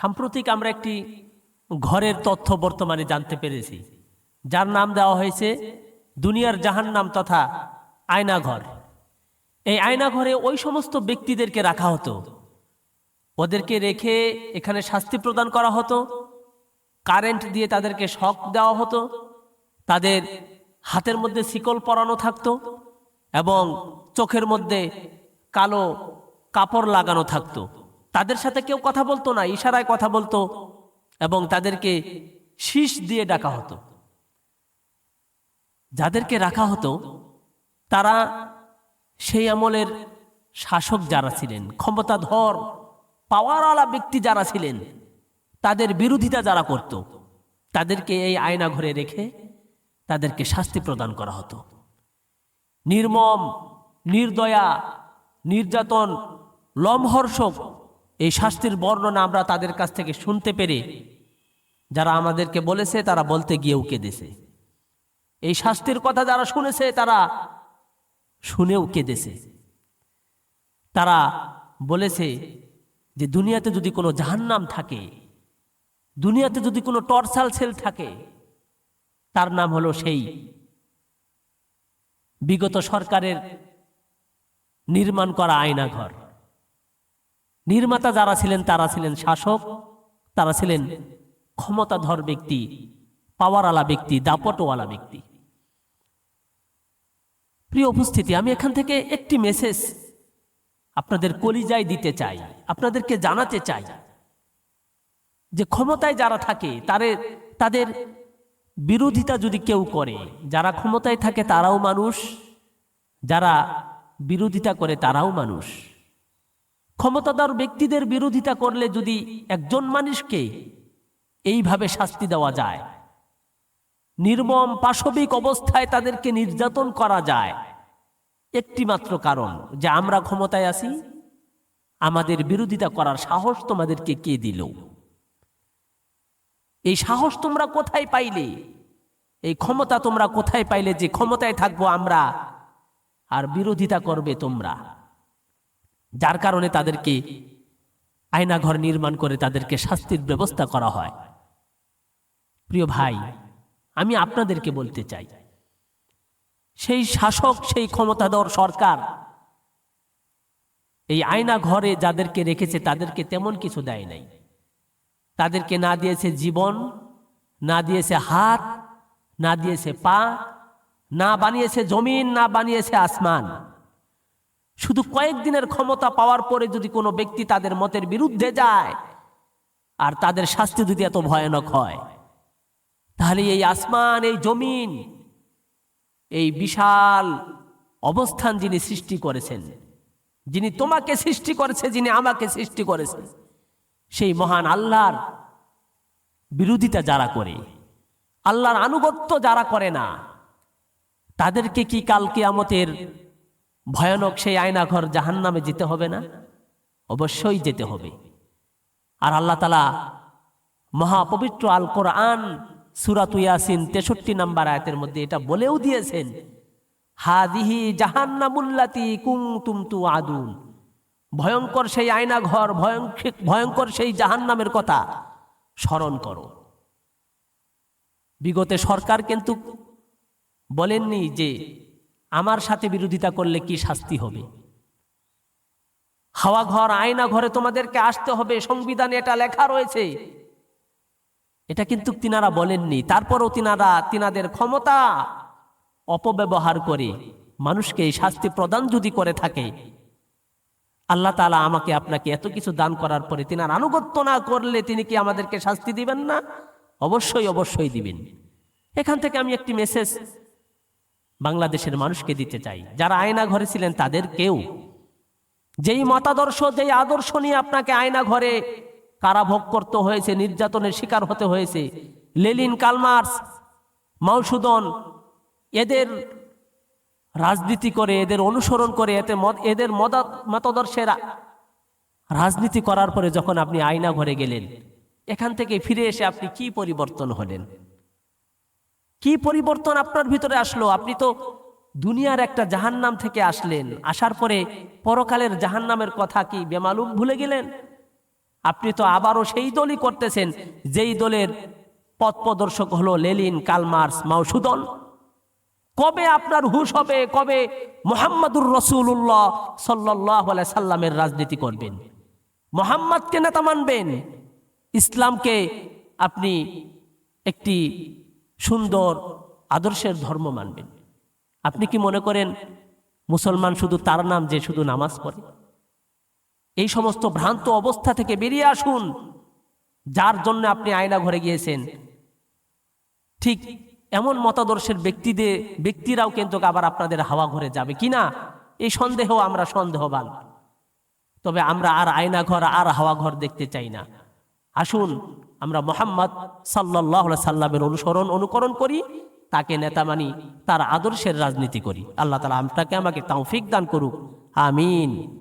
সাম্প্রতিক আমরা একটি ঘরের তথ্য বর্তমানে জানতে পেরেছি। যার নাম দেওয়া হয়েছে দুনিয়ার জাহান্নাম তথা আয়নাঘর। এই আয়নাঘরে ওই সমস্ত ব্যক্তিদেরকে রাখা হতো। ওদেরকে রেখে এখানে শাস্তি প্রদান করা হতো। কারেন্ট দিয়ে তাদেরকে শক দেওয়া হতো। তাদের হাতের মধ্যে শিকল পরানো থাকতো এবং চোখের মধ্যে কালো কাপড় লাগানো থাকতো। তাদের সাথে কেউ কথা বলতো না, ইশারায় কথা বলতো এবং তাদেরকে শীষ দিয়ে ডাকা হতো। যাদেরকে রাখা হতো, তারা সেই আমলের শাসক যারা ছিলেন, ক্ষমতাধর, পাওয়ারওয়ালা ব্যক্তি যারা ছিলেন, তাদের বিরোধিতা যারা করত, তাদেরকে এই আয়না ঘরে রেখে তাদেরকে শাস্তি প্রদান করা হতো। নির্মম, নির্দয়া, নির্যাতন, লমহর্ষক এই শাস্তির বর্ণনা আমরা তাদের কাছ থেকে শুনতে পেরে, যারা আমাদেরকে বলেছে, তারা বলতে গিয়েও কেঁদেছে এই শাস্তির কথা যারা শুনেছে, তারা শুনেও কেঁদেছে তারা বলেছে যে, দুনিয়াতে যদি কোনো জাহান্নাম থাকে, দুনিয়াতে যদি কোনো টর্সাল সেল থাকে, তার নাম হলো সেই বিগত সরকারের নির্মাণ করা আয়নাঘর। নির্মাতা যারা ছিলেন, তারা ছিলেন শাসক, তারা ছিলেন ক্ষমতাধর ব্যক্তি, পাওয়ারওয়ালা ব্যক্তি, দাপটওয়ালা ব্যক্তি। প্রিয় উপস্থিতি, আমি এখান থেকে একটি মেসেজ আপনাদের কলিজায় দিতে চাই, আপনাদেরকে জানাতে চাই যে ক্ষমতায় যারা থাকে, তারে, তাদের বিরোধিতা যদি কেউ করে, যারা ক্ষমতায় থাকে তারাও মানুষ, যারা বিরোধিতা করে তারাও মানুষ। ক্ষমতাদার ব্যক্তিদের বিরোধিতা করলে যদি একজন মানুষকে এইভাবে শাস্তি দেওয়া যায়, নির্মম পাশবিক অবস্থায় তাদেরকে নির্যাতন করা যায় একটি মাত্র কারণ যে আমরা ক্ষমতায় আছি, আমাদের বিরোধিতা করার সাহস তোমাদেরকে কে দিল? এই সাহস তোমরা কোথায় পাইলে? এই ক্ষমতা তোমরা কোথায় পাইলে যে ক্ষমতায় থাকব আমরা? আর বিরোধিতা করবে তোমরা? যার কারণে তাদেরকে আয়নাঘর নির্মাণ করে তাদেরকে শাস্তির ব্যবস্থা করা হয়। প্রিয় ভাই, আমি আপনাদেরকে বলতে চাই, সেই শাসক, সেই ক্ষমতাধর সরকার এই আয়না ঘরে যাদেরকে রেখেছে, তাদেরকে তেমন কিছু দেয় নাই। তাদেরকে না দিয়েছে জীবন, না দিয়েছে হাত, না দিয়েছে পা, না বানিয়েছে জমিন, না বানিয়েছে আসমান। শুধু কয়েকদিনের ক্ষমতা পাওয়ার পরে যদি কোনো ব্যক্তি তাদের মতের বিরুদ্ধে যায়, আর তাদের শাস্তি যদি এত ভয়ানক হয়, তাহলে এই আসমান, এই জমিন, এই বিশাল অবস্থান যিনি সৃষ্টি করেছেন, যিনি তোমাকে সৃষ্টি করেছে, যিনি আমাকে সৃষ্টি করেছেন সেই মহান আল্লাহর বিরোধিতা যারা করে, আল্লাহর আনুগত্য যারা করে না, তাদেরকে কি কাল কিয়ামতের ভয়ানক সেই আয়নাঘর জাহান নামে যেতে হবে না? অবশ্যই যেতে হবে। আর আল্লাহ তালা মহাপবিত্র আল কোরআন সুরাত ইয়াসিন তেষট্টি নাম্বার আয়াতের মধ্যে এটা বলেও দিয়েছেন হাদিহি জাহান্নামুল্লাতি কুং তুমতু আদুন ভয়ঙ্কর সেই আয়না ঘর ভয়ঙ্কর সেই জাহান্নামের কথা স্মরণ করো। বিগতে সরকার কিন্তু বলেননি যে আমার সাথে বিরোধিতা করলে কি শাস্তি হবে? হাওয়া ঘর, আয়না ঘরে তোমাদেরকে আসতে হবে, সংবিধানে এটা লেখা রয়েছে। এটা কিন্তু তিনারা বলেননি। তারপরও তিনারা, তিনাদের ক্ষমতা অপব্যবহার করে মানুষকে শাস্তি প্রদান যদি করে থাকে, আল্লাহ তালা আমাকে আপনাকে এত কিছু দান করার পরে তিনার আনুগত্য না করলে তিনি কি আমাদেরকে শাস্তি দিবেন না? অবশ্যই অবশ্যই দিবেন। এখান থেকে আমি একটি মেসেজ বাংলাদেশের মানুষকে দিতে চাই। যারা আয়না ঘরে ছিলেন তাদের কেউ? যেই মতাদর্শ, যেই আদর্শ নিয়ে আপনাকে আয়না ঘরে কারাভোগ করতে হয়েছে, নির্যাতনের শিকার হতে হয়েছে, লেলিন, কালমার্স, মাউসুদন, এদের রাজনীতি করে, এদের অনুসরণ করে, এতে এদের মতাদর্শের রাজনীতি করার পরে যখন আপনি আয়না ঘরে গেলেন, এখান থেকে ফিরে এসে আপনি কি পরিবর্তন হলেন? কি পরিবর্তন আপনার ভিতরে আসলো? আপনি তো দুনিয়ার একটা জাহান্নাম থেকে আসলেন। আসার পরে পরকালের জাহান্নামের কথা কি বেমালুম ভুলে গেলেন? আপনি তো আবারও সেই দলই করতেছেন, যেই দলের পথ প্রদর্শক হলো লেলিন, কালমার্স মাউসুদন কবে আপনার হুশ হবে? কবে মোহাম্মদুর রসুল্লাহ সাল্লাহ সাল্লামের রাজনীতি করবেন? মোহাম্মদকে নেতা মানবেন? ইসলামকে আপনি একটি সুন্দর, আদর্শের ধর্ম মানবেন। আপনি কি মনে করেন, মুসলমান শুধু তার নাম যে শুধু নামাজ পড়ে? এই সমস্ত ভ্রান্ত অবস্থা থেকে বেরিয়ে আসুন, যার জন্য আপনি আয়না ঘরে গিয়েছেন। ঠিক এমন মতাদর্শের ব্যক্তিদের ব্যক্তিরাও কিন্তু আবার আপনাদের হাওয়া ঘরে যাবে কিনা এই সন্দেহ আমরা সন্দেহবান। তবে আমরা আর আয়না ঘর, আর হাওয়া ঘর দেখতে চাই না। আসুন আমরা মোহাম্মদ সাল্লাহ সাল্লামের অনুসরণ, অনুকরণ করি, তাকে নেতা মানি, তার আদর্শের রাজনীতি করি। আল্লাহ তালা আমটাকে আমাকে তাওফিক দান করুক। আমিন।